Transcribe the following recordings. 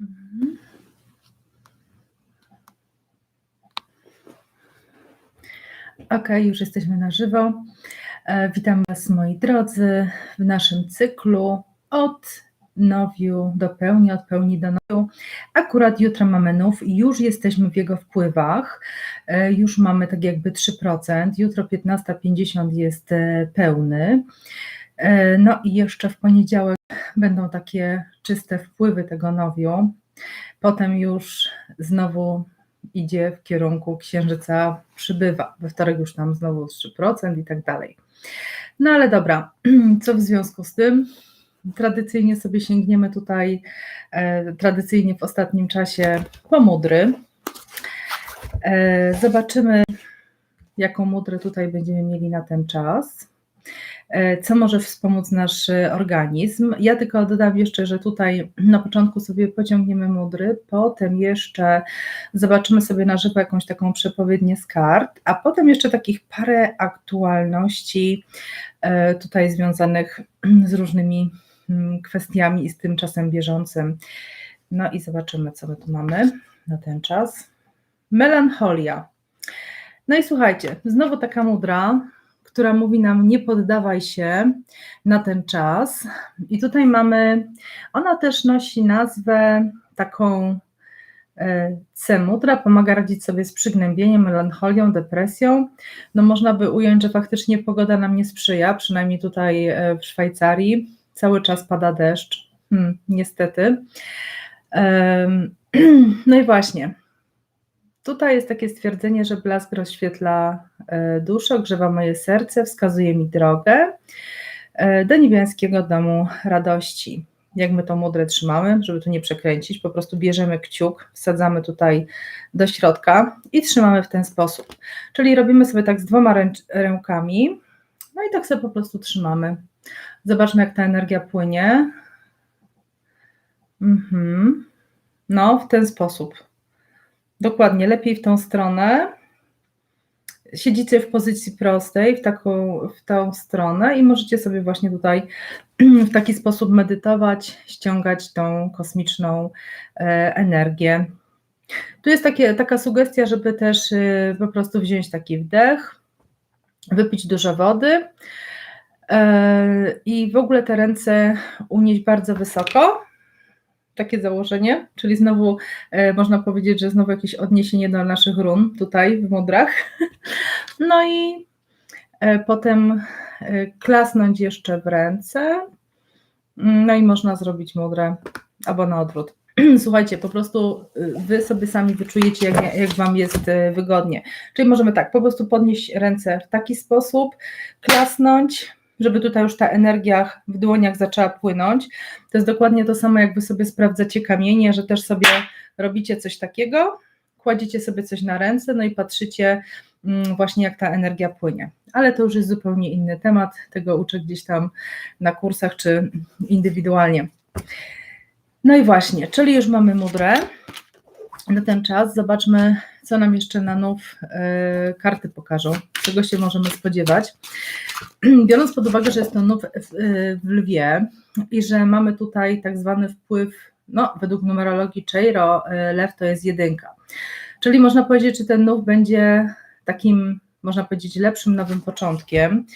Mhm. Ok, już jesteśmy na żywo. E, witam Was, moi drodzy, w naszym cyklu od nowiu do pełni, od pełni do nowiu. Akurat jutro mamy nów i już jesteśmy w jego wpływach. E, już mamy tak jakby 3%. Jutro 15.50 jest e, pełny. No i jeszcze w poniedziałek będą takie czyste wpływy tego nowiu. Potem już znowu idzie w kierunku księżyca przybywa. We wtorek już tam znowu 3% i tak dalej. No ale dobra, co w związku z tym? Tradycyjnie sobie sięgniemy tutaj, e, tradycyjnie w ostatnim czasie po mudry. E, zobaczymy, jaką mudrę tutaj będziemy mieli na ten czas. E, co może wspomóc nasz organizm. Ja tylko dodam jeszcze, że tutaj na początku sobie pociągniemy mudry, potem jeszcze zobaczymy sobie na żywo jakąś taką przepowiednię z kart, a potem jeszcze takich parę aktualności e, tutaj związanych z różnymi mm, kwestiami i z tym czasem bieżącym. No i zobaczymy, co my tu mamy na ten czas. Melancholia. No i słuchajcie, znowu taka mudra, która mówi nam: Nie poddawaj się na ten czas. I tutaj mamy, ona też nosi nazwę taką e, C, która pomaga radzić sobie z przygnębieniem, melancholią, depresją. No można by ująć, że faktycznie pogoda nam nie sprzyja, przynajmniej tutaj e, w Szwajcarii. Cały czas pada deszcz, hmm, niestety. No i właśnie, Tutaj jest takie stwierdzenie, że blask rozświetla e, duszę, ogrzewa moje serce, wskazuje mi drogę e, do niebiańskiego domu radości. Jak my to mądre trzymamy, żeby tu nie przekręcić, po prostu bierzemy kciuk, wsadzamy tutaj do środka i trzymamy w ten sposób. Czyli robimy sobie tak z dwoma rękami, no i tak sobie po prostu trzymamy. Zobaczmy, jak ta energia płynie. Mhm. No, w ten sposób. Dokładnie, lepiej w tą stronę. Siedzicie w pozycji prostej, w taką w tą stronę i możecie sobie właśnie tutaj w taki sposób medytować, ściągać tą kosmiczną e, energię. Tu jest takie, taka sugestia, żeby też e, po prostu wziąć taki wdech, wypić dużo wody e, i w ogóle te ręce unieść bardzo wysoko takie założenie, czyli znowu e, można powiedzieć, że znowu jakieś odniesienie do naszych run tutaj w modrach. No i e, potem e, klasnąć jeszcze w ręce. No i można zrobić modrę albo na odwrót. Słuchajcie, po prostu wy sobie sami wyczujecie, jak, jak wam jest wygodnie. Czyli możemy tak, po prostu podnieść ręce w taki sposób, klasnąć, żeby tutaj już ta energia w dłoniach zaczęła płynąć. To jest dokładnie to samo, jak wy sobie sprawdzacie kamienie, że też sobie robicie coś takiego, kładziecie sobie coś na ręce, no i patrzycie mm, właśnie, jak ta energia płynie. Ale to już jest zupełnie inny temat, tego uczę gdzieś tam na kursach czy indywidualnie. No i właśnie, czyli już mamy mudrę na ten czas. Zobaczmy, co nam jeszcze na nów e, karty pokażą, czego się możemy spodziewać. Biorąc pod uwagę, że jest to nów w, w lwie i że mamy tutaj tak zwany wpływ, no według numerologii Cheiro, e, lew to jest jedynka. Czyli można powiedzieć, że ten nów będzie takim można powiedzieć, lepszym nowym początkiem.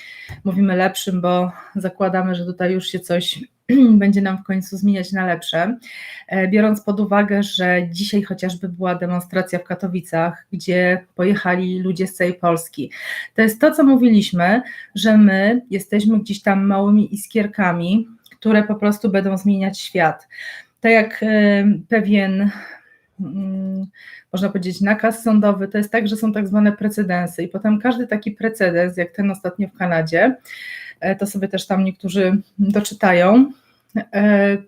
Mówimy lepszym, bo zakładamy, że tutaj już się coś będzie nam w końcu zmieniać na lepsze. E, biorąc pod uwagę, że dzisiaj chociażby była demonstracja w Katowicach, gdzie pojechali ludzie z całej Polski. To jest to, co mówiliśmy, że my jesteśmy gdzieś tam małymi iskierkami, które po prostu będą zmieniać świat. Tak jak e, pewien mm, można powiedzieć, nakaz sądowy, to jest tak, że są tak zwane precedensy i potem każdy taki precedens, jak ten ostatnio w Kanadzie, e, to sobie też tam niektórzy doczytają,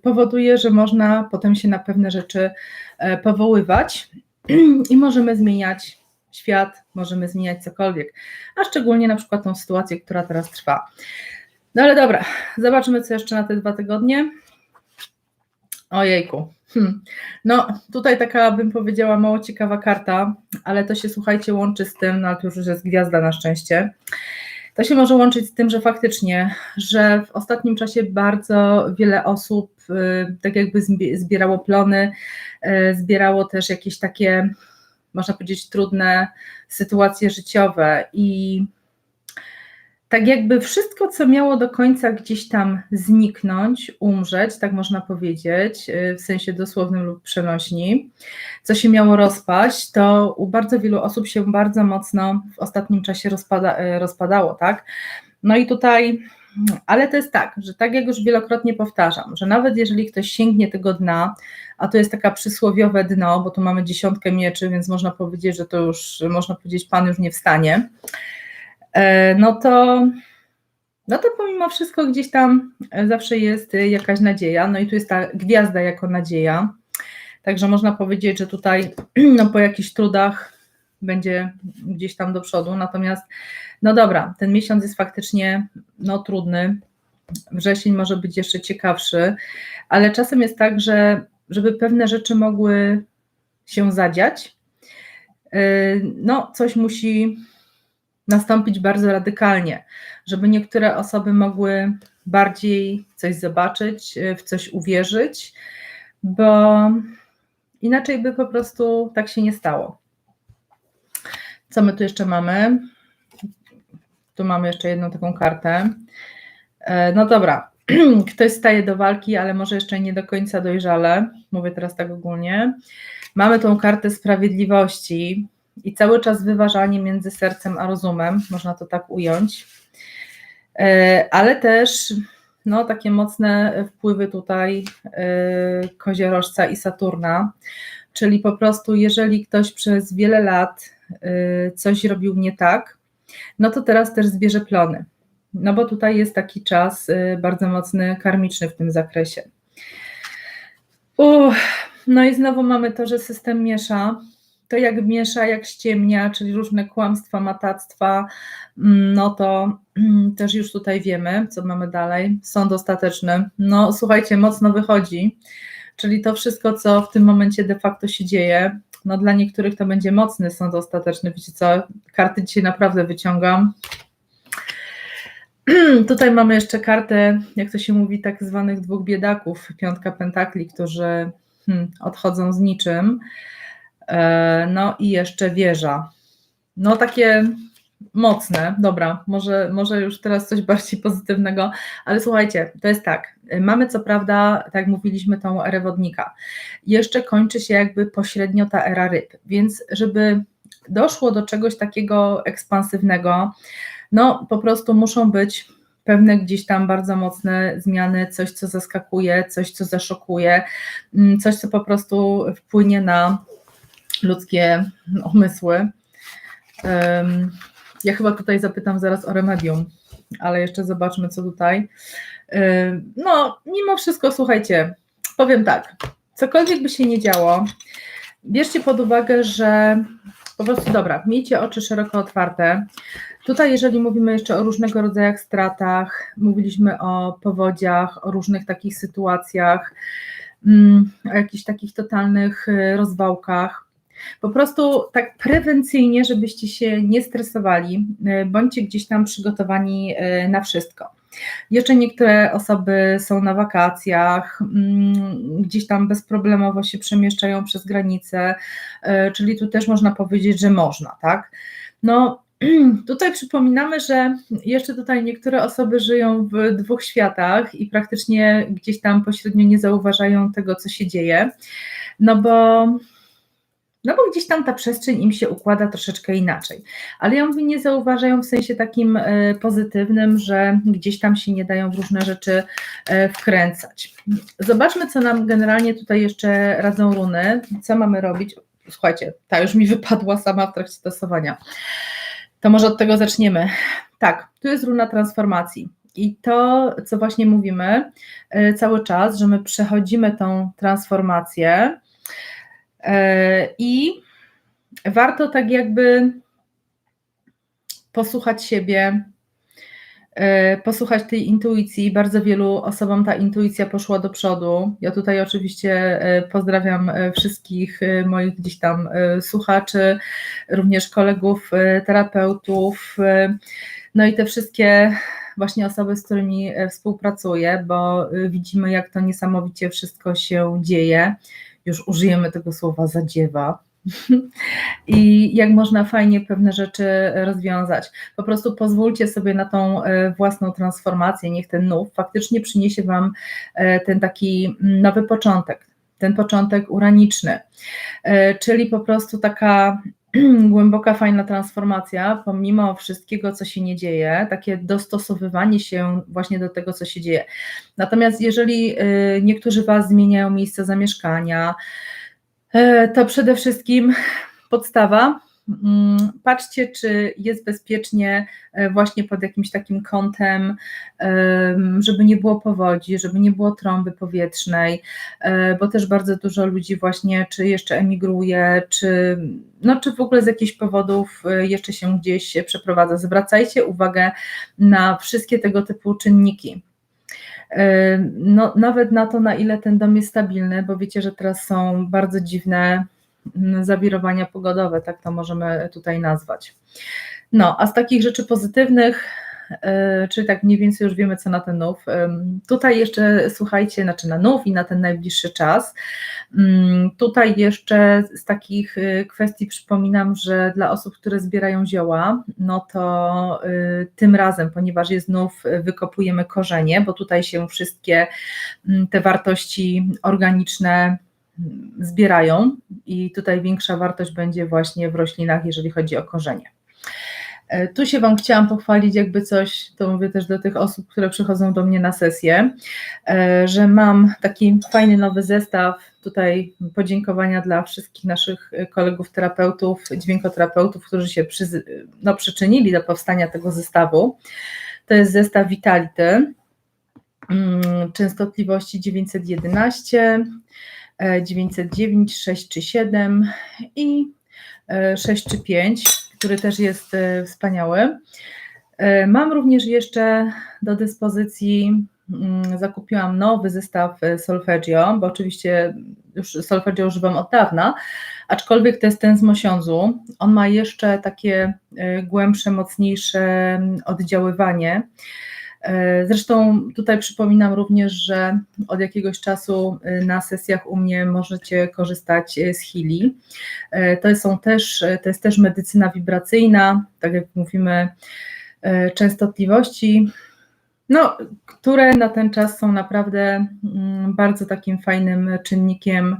powoduje, że można potem się na pewne rzeczy e, powoływać i możemy zmieniać świat, możemy zmieniać cokolwiek, a szczególnie na przykład tą sytuację, która teraz trwa. No ale dobra, zobaczmy co jeszcze na te dwa tygodnie. Ojejku, Hmm. No, tutaj taka bym powiedziała mało ciekawa karta, ale to się słuchajcie łączy z tym, no to już jest gwiazda na szczęście. To się może łączyć z tym, że faktycznie, że w ostatnim czasie bardzo wiele osób tak jakby zbierało plony, zbierało też jakieś takie, można powiedzieć, trudne sytuacje życiowe i tak jakby wszystko, co miało do końca gdzieś tam zniknąć, umrzeć, tak można powiedzieć, y, w sensie dosłownym lub przenośni, co się miało rozpaść, to u bardzo wielu osób się bardzo mocno w ostatnim czasie rozpada, y, rozpadało, tak? No i tutaj, ale to jest tak, że tak jak już wielokrotnie powtarzam, że nawet jeżeli ktoś sięgnie tego dna, a to jest taka przysłowiowe dno, bo tu mamy dziesiątkę mieczy, więc można powiedzieć, że to już, można powiedzieć, pan już nie wstanie, no to, no to pomimo wszystko gdzieś tam zawsze jest jakaś nadzieja. No i tu jest ta gwiazda jako nadzieja. Także można powiedzieć, że tutaj no, po jakichś trudach będzie gdzieś tam do przodu. Natomiast, no dobra, ten miesiąc jest faktycznie no, trudny. Wrzesień może być jeszcze ciekawszy, ale czasem jest tak, że żeby pewne rzeczy mogły się zadziać, e, no coś musi nastąpić bardzo radykalnie, żeby niektóre osoby mogły bardziej coś zobaczyć, w coś uwierzyć, bo inaczej by po prostu tak się nie stało. Co my tu jeszcze mamy? Tu mamy jeszcze jedną taką kartę. E, no dobra, ktoś staje do walki, ale może jeszcze nie do końca dojrzale. Mówię teraz tak ogólnie. Mamy tą kartę sprawiedliwości, i cały czas wyważanie między sercem a rozumem, można to tak ująć, e, ale też no, takie mocne wpływy tutaj e, koziorożca i Saturna, czyli po prostu jeżeli ktoś przez wiele lat e, coś robił nie tak, no to teraz też zbierze plony, no bo tutaj jest taki czas bardzo mocny, karmiczny w tym zakresie. Uff, no i znowu mamy to, że system miesza, to jak miesza, jak ściemnia, czyli różne kłamstwa, matactwa, mm, no to mm, też już tutaj wiemy, co mamy dalej. Sąd ostateczny. No słuchajcie, mocno wychodzi, czyli to wszystko, co w tym momencie de facto się dzieje, no dla niektórych to będzie mocny sąd ostateczny. Wiecie co, karty dzisiaj naprawdę wyciągam. Tutaj mamy jeszcze kartę, jak to się mówi, tak zwanych dwóch biedaków, piątka pentakli, którzy hmm, odchodzą z niczym. E, no i jeszcze wieża. No takie mocne, dobra, może, może już teraz coś bardziej pozytywnego, ale słuchajcie, to jest tak, mamy co prawda, tak jak mówiliśmy, tą erę wodnika, jeszcze kończy się jakby pośrednio ta era ryb, więc żeby doszło do czegoś takiego ekspansywnego, no po prostu muszą być pewne gdzieś tam bardzo mocne zmiany, coś co zaskakuje, coś co zaszokuje, mm, coś co po prostu wpłynie na ludzkie umysły. Ja chyba tutaj zapytam zaraz o remedium, ale jeszcze zobaczmy, co tutaj. No, mimo wszystko, słuchajcie, powiem tak, cokolwiek by się nie działo, bierzcie pod uwagę, że po prostu dobra, miejcie oczy szeroko otwarte. Tutaj, jeżeli mówimy jeszcze o różnego rodzaju stratach, mówiliśmy o powodziach, o różnych takich sytuacjach, mm, o jakichś takich totalnych y, rozwałkach, po prostu tak prewencyjnie, żebyście się nie stresowali, e, bądźcie gdzieś tam przygotowani e, na wszystko. Jeszcze niektóre osoby są na wakacjach, mm, gdzieś tam bezproblemowo się przemieszczają przez granicę, e, czyli tu też można powiedzieć, że można, tak? No, tutaj przypominamy, że jeszcze tutaj niektóre osoby żyją w dwóch światach i praktycznie gdzieś tam pośrednio nie zauważają tego, co się dzieje, no bo no bo gdzieś tam ta przestrzeń im się układa troszeczkę inaczej. Ale ja nie zauważają w sensie takim e, pozytywnym, że gdzieś tam się nie dają w różne rzeczy e, wkręcać. Zobaczmy, co nam generalnie tutaj jeszcze radzą runy. Co mamy robić? Słuchajcie, ta już mi wypadła sama w trakcie stosowania. To może od tego zaczniemy. Tak, tu jest runa transformacji. I to, co właśnie mówimy e, cały czas, że my przechodzimy tą transformację, I warto tak jakby posłuchać siebie, e, posłuchać tej intuicji. Bardzo wielu osobom ta intuicja poszła do przodu. Ja tutaj oczywiście e, pozdrawiam wszystkich moich gdzieś tam słuchaczy, również kolegów, terapeutów. No i te wszystkie właśnie osoby, z którymi e, współpracuję, bo widzimy, jak to niesamowicie wszystko się dzieje. Już użyjemy tego słowa zadziewa. I jak można fajnie pewne rzeczy rozwiązać. Po prostu pozwólcie sobie na tą e, własną transformację, niech ten nów faktycznie przyniesie Wam e, ten taki nowy początek, ten początek uraniczny, czyli po prostu taka głęboka, fajna transformacja, pomimo wszystkiego, co się nie dzieje, takie dostosowywanie się właśnie do tego, co się dzieje. Natomiast jeżeli y, niektórzy Was zmieniają miejsce zamieszkania, y, to przede wszystkim podstawa patrzcie, czy jest bezpiecznie e, właśnie pod jakimś takim kątem, żeby nie było powodzi, żeby nie było trąby powietrznej, e, bo też bardzo dużo ludzi właśnie, czy jeszcze emigruje, czy, no, czy w ogóle z jakichś powodów e, jeszcze się gdzieś przeprowadza. Zwracajcie uwagę na wszystkie tego typu czynniki. No, nawet na to, na ile ten dom jest stabilny, bo wiecie, że teraz są bardzo dziwne zawirowania pogodowe, tak to możemy tutaj nazwać. No, a z takich rzeczy pozytywnych, e, czyli tak mniej więcej już wiemy, co na ten nów. Tutaj jeszcze słuchajcie, znaczy na nów i na ten najbliższy czas. Tutaj jeszcze z takich e, kwestii przypominam, że dla osób, które zbierają zioła, no to e, tym razem, ponieważ jest nów, wykopujemy korzenie, bo tutaj się wszystkie te wartości organiczne zbierają i tutaj większa wartość będzie właśnie w roślinach, jeżeli chodzi o korzenie. E, tu się Wam chciałam pochwalić, jakby coś, to mówię też do tych osób, które przychodzą do mnie na sesję, e, że mam taki fajny nowy zestaw. Tutaj podziękowania dla wszystkich naszych kolegów terapeutów, dźwiękoterapeutów, którzy się przy, no, przyczynili do powstania tego zestawu. To jest zestaw Vitality, mm, częstotliwości 911 909, 6 czy 7 i 6 e, czy 5, który też jest e, wspaniały. E, mam również jeszcze do dyspozycji, mm, zakupiłam nowy zestaw solfeggio, bo oczywiście już solfeggio używam od dawna, aczkolwiek to jest ten z Mosiądzu. On ma jeszcze takie głębsze, mocniejsze oddziaływanie. E, zresztą tutaj przypominam również, że od jakiegoś czasu e, na sesjach u mnie możecie korzystać e, z Hili. To są też, to jest też medycyna wibracyjna, tak jak mówimy, częstotliwości, no, które na ten czas są naprawdę mm, bardzo takim fajnym czynnikiem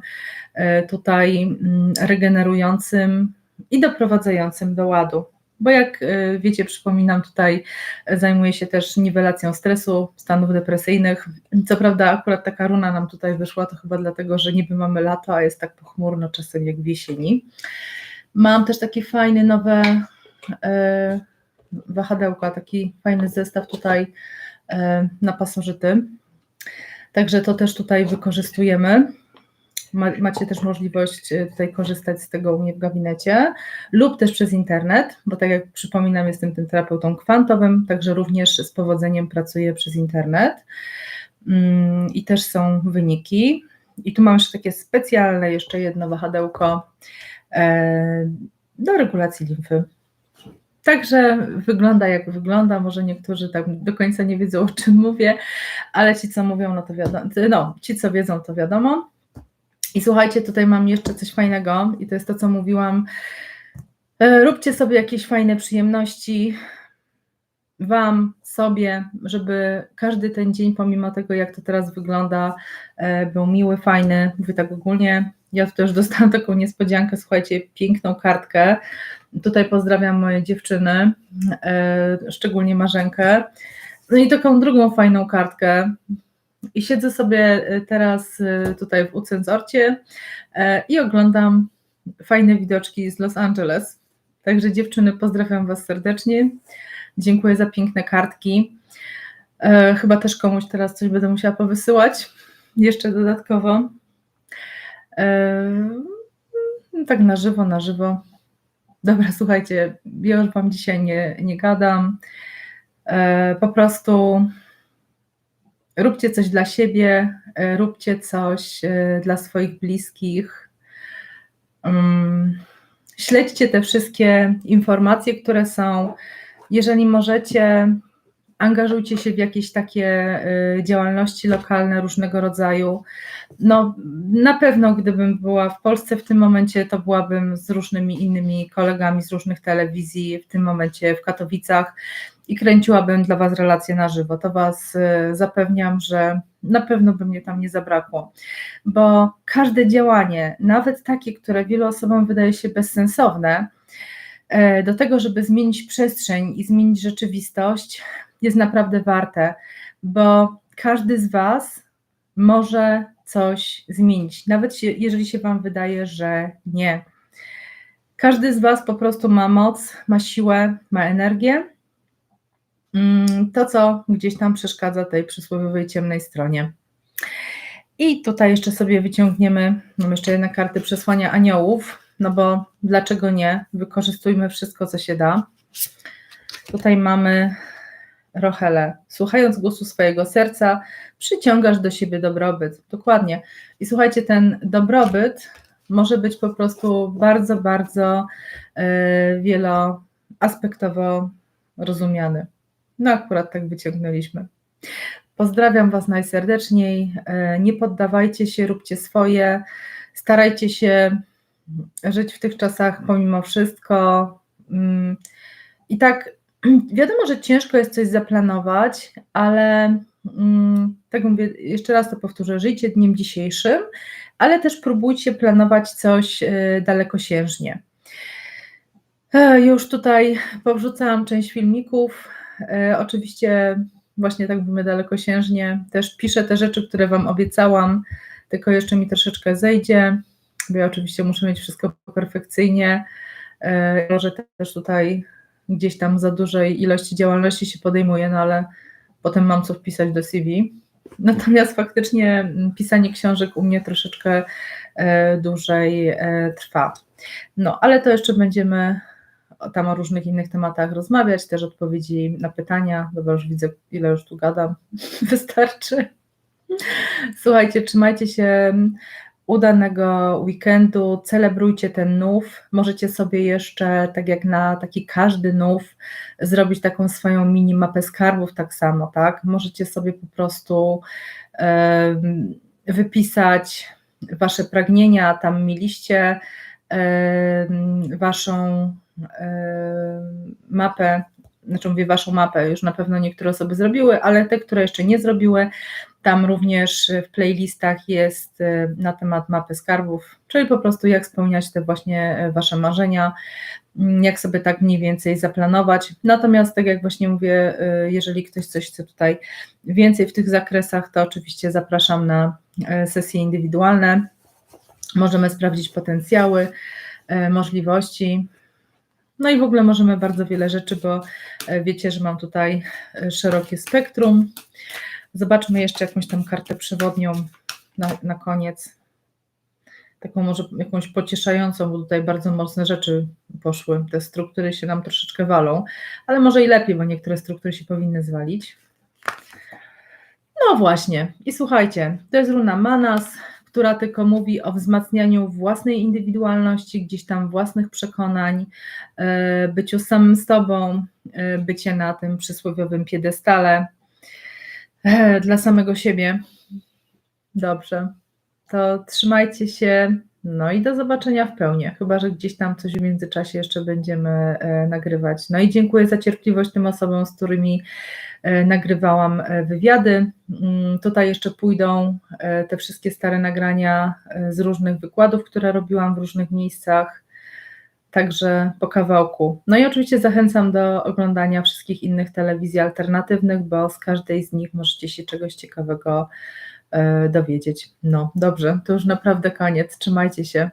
tutaj mm, regenerującym i doprowadzającym do ładu bo jak y, wiecie, przypominam, tutaj zajmuję się też niwelacją stresu, stanów depresyjnych. Co prawda, akurat taka runa nam tutaj wyszła, to chyba dlatego, że niby mamy lato, a jest tak pochmurno czasem jak w jesieni. Mam też takie fajne nowe e, wahadełka, taki fajny zestaw tutaj e, na pasożyty. Także to też tutaj wykorzystujemy macie też możliwość e, tutaj korzystać z tego u mnie w gabinecie lub też przez internet, bo tak jak przypominam, jestem tym terapeutą kwantowym, także również z powodzeniem pracuję przez internet mm, i też są wyniki. I tu mam jeszcze takie specjalne, jeszcze jedno wahadełko e, do regulacji limfy. Także wygląda jak wygląda, może niektórzy tak do końca nie wiedzą o czym mówię, ale ci co mówią, no to wiadomo, no ci co wiedzą to wiadomo. I słuchajcie, tutaj mam jeszcze coś fajnego i to jest to, co mówiłam. E, róbcie sobie jakieś fajne przyjemności, Wam, sobie, żeby każdy ten dzień, pomimo tego, jak to teraz wygląda, e, był miły, fajny. Mówię tak ogólnie. Ja też dostałam taką niespodziankę, słuchajcie, piękną kartkę. Tutaj pozdrawiam moje dziewczyny, e, szczególnie Marzenkę. No i taką drugą fajną kartkę. I siedzę sobie y, teraz y, tutaj w Ucenzorcie e, i oglądam fajne widoczki z Los Angeles. Także dziewczyny, pozdrawiam Was serdecznie. Dziękuję za piękne kartki. E, chyba też komuś teraz coś będę musiała powysyłać jeszcze dodatkowo. E, tak na żywo, na żywo. Dobra, słuchajcie, ja już Wam dzisiaj nie, nie gadam. Po prostu róbcie coś dla siebie, e, róbcie coś e, dla swoich bliskich. Mm, śledźcie te wszystkie informacje, które są. Jeżeli możecie, angażujcie się w jakieś takie y, działalności lokalne różnego rodzaju. No, na pewno, gdybym była w Polsce w tym momencie, to byłabym z różnymi innymi kolegami z różnych telewizji, w tym momencie w Katowicach i kręciłabym dla Was relacje na żywo. To Was y, zapewniam, że na pewno by mnie tam nie zabrakło, bo każde działanie, nawet takie, które wielu osobom wydaje się bezsensowne, e, do tego, żeby zmienić przestrzeń i zmienić rzeczywistość, jest naprawdę warte, bo każdy z Was może coś zmienić, nawet jeżeli się Wam wydaje, że nie. Każdy z Was po prostu ma moc, ma siłę, ma energię. Mm, to, co gdzieś tam przeszkadza tej przysłowiowej ciemnej stronie. I tutaj jeszcze sobie wyciągniemy, mam jeszcze jedne karty przesłania aniołów, no bo dlaczego nie? Wykorzystujmy wszystko, co się da. Tutaj mamy Rochele. Słuchając głosu swojego serca, przyciągasz do siebie dobrobyt. Dokładnie. I słuchajcie, ten dobrobyt może być po prostu bardzo, bardzo yy, wieloaspektowo rozumiany. No, akurat tak wyciągnęliśmy. Pozdrawiam Was najserdeczniej. E, nie poddawajcie się, róbcie swoje. Starajcie się żyć w tych czasach pomimo wszystko. Mm, I tak Wiadomo, że ciężko jest coś zaplanować, ale mm, tak mówię, jeszcze raz to powtórzę, żyjcie dniem dzisiejszym, ale też próbujcie planować coś y, dalekosiężnie. E, już tutaj powrzucałam część filmików. E, oczywiście właśnie tak mówimy dalekosiężnie. Też piszę te rzeczy, które Wam obiecałam, tylko jeszcze mi troszeczkę zejdzie, bo ja oczywiście muszę mieć wszystko perfekcyjnie. E, może też tutaj gdzieś tam za dużej ilości działalności się podejmuje, no ale potem mam co wpisać do CV. Natomiast faktycznie pisanie książek u mnie troszeczkę e, dłużej trwa. No, ale to jeszcze będziemy tam o różnych innych tematach rozmawiać, też odpowiedzi na pytania. Dobra, już widzę, ile już tu gadam. Wystarczy. Słuchajcie, trzymajcie się udanego weekendu, celebrujcie ten nów. Możecie sobie jeszcze, tak jak na taki każdy nów, zrobić taką swoją mini mapę skarbów, tak samo, tak? Możecie sobie po prostu wypisać wasze pragnienia, tam mieliście waszą mapę, znaczy mówię waszą mapę, już na pewno niektóre osoby zrobiły, ale te, które jeszcze nie zrobiły, tam również w playlistach jest y, na temat mapy skarbów, czyli po prostu jak spełniać te właśnie y, Wasze marzenia, mm, jak sobie tak mniej więcej zaplanować. Natomiast, tak jak właśnie mówię, y, jeżeli ktoś coś chce tutaj więcej w tych zakresach, to oczywiście zapraszam na sesje indywidualne. Możemy sprawdzić potencjały, możliwości. No i w ogóle możemy bardzo wiele rzeczy, bo wiecie, że mam tutaj szerokie spektrum. Zobaczmy jeszcze jakąś tam kartę przewodnią na, na koniec. Taką może jakąś pocieszającą, bo tutaj bardzo mocne rzeczy poszły. Te struktury się nam troszeczkę walą, ale może i lepiej, bo niektóre struktury się powinny zwalić. No właśnie, i słuchajcie, to jest runa Manas, która tylko mówi o wzmacnianiu własnej indywidualności, gdzieś tam własnych przekonań, e, byciu samym z tobą, e, bycie na tym przysłowiowym piedestale. E, dla samego siebie. Dobrze. To trzymajcie się. No i do zobaczenia w pełni. Chyba, że gdzieś tam coś w międzyczasie jeszcze będziemy e, nagrywać. No i dziękuję za cierpliwość tym osobom, z którymi e, nagrywałam wywiady. Mm, tutaj jeszcze pójdą te wszystkie stare nagrania z różnych wykładów, które robiłam w różnych miejscach także po kawałku. No i oczywiście zachęcam do oglądania wszystkich innych telewizji alternatywnych, bo z każdej z nich możecie się czegoś ciekawego e, dowiedzieć. No dobrze, to już naprawdę koniec. Trzymajcie się.